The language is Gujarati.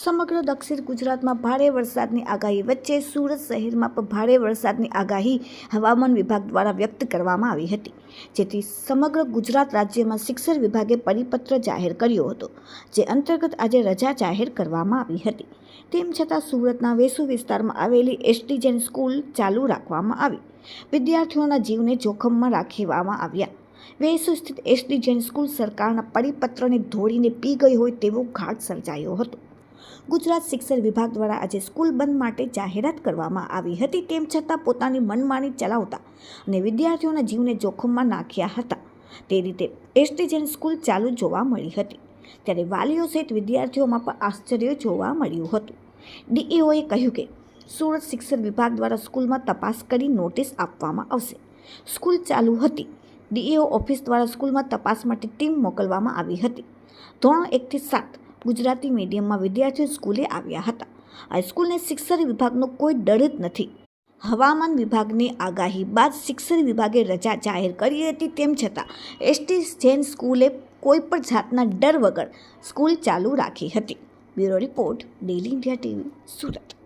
સમગ્ર દક્ષિણ ગુજરાતમાં ભારે વરસાદની આગાહી વચ્ચે સુરત શહેરમાં પણ ભારે વરસાદની આગાહી હવામાન વિભાગ દ્વારા વ્યક્ત કરવામાં આવી હતી, જેથી સમગ્ર ગુજરાત રાજ્યમાં શિક્ષણ વિભાગે પરિપત્ર જાહેર કર્યો હતો, જે અંતર્ગત આજે રજા જાહેર કરવામાં આવી હતી. તેમ છતાં સુરતના વેસુ વિસ્તારમાં આવેલી એસટી જૈન સ્કૂલ ચાલુ રાખવામાં આવી. વિદ્યાર્થીઓના જીવને જોખમમાં રાખવામાં આવ્યા. વેસુ સ્થિત એસડી જૈન સ્કૂલ સરકારના પરિપત્રને ધોળીને પી ગઈ હોય તેવો ઘાટ સર્જાયો હતો. ગુજરાત શિક્ષણ વિભાગ દ્વારા આજે સ્કૂલ બંધ માટે જાહેરાત કરવામાં આવી હતી. તેમ છતાં પોતાની મનમાની ચલાવતા અને વિદ્યાર્થીઓના જીવને જોખમમાં નાખ્યા હતા. તે રીતે એસટી સ્કૂલ ચાલુ જોવા મળી હતી. ત્યારે વાલીઓ સહિત વિદ્યાર્થીઓમાં પણ આશ્ચર્ય જોવા મળ્યું હતું. ડીઈઓએ કહ્યું કે, સુરત શિક્ષણ વિભાગ દ્વારા સ્કૂલમાં તપાસ કરી નોટિસ આપવામાં આવશે. સ્કૂલ ચાલુ હતી. ડીઈઓ ઓફિસ દ્વારા સ્કૂલમાં તપાસ માટે ટીમ મોકલવામાં આવી હતી. ધોરણ એકથી સાત ગુજરાતી મીડિયમમાં વિદ્યાર્થીઓ સ્કૂલે આવ્યા હતા. હાઈસ્કૂલને સ્કૂલને શિક્ષણ વિભાગનો કોઈ ડર જ નથી. હવામાન વિભાગની આગાહી બાદ શિક્ષણ વિભાગે રજા જાહેર કરી હતી તેમ છતાં, એસટી જૈન સ્કૂલે કોઈ પણ જાતના ડર વગર સ્કૂલ ચાલુ રાખી હતી. Bureau report daily India TV, Surat.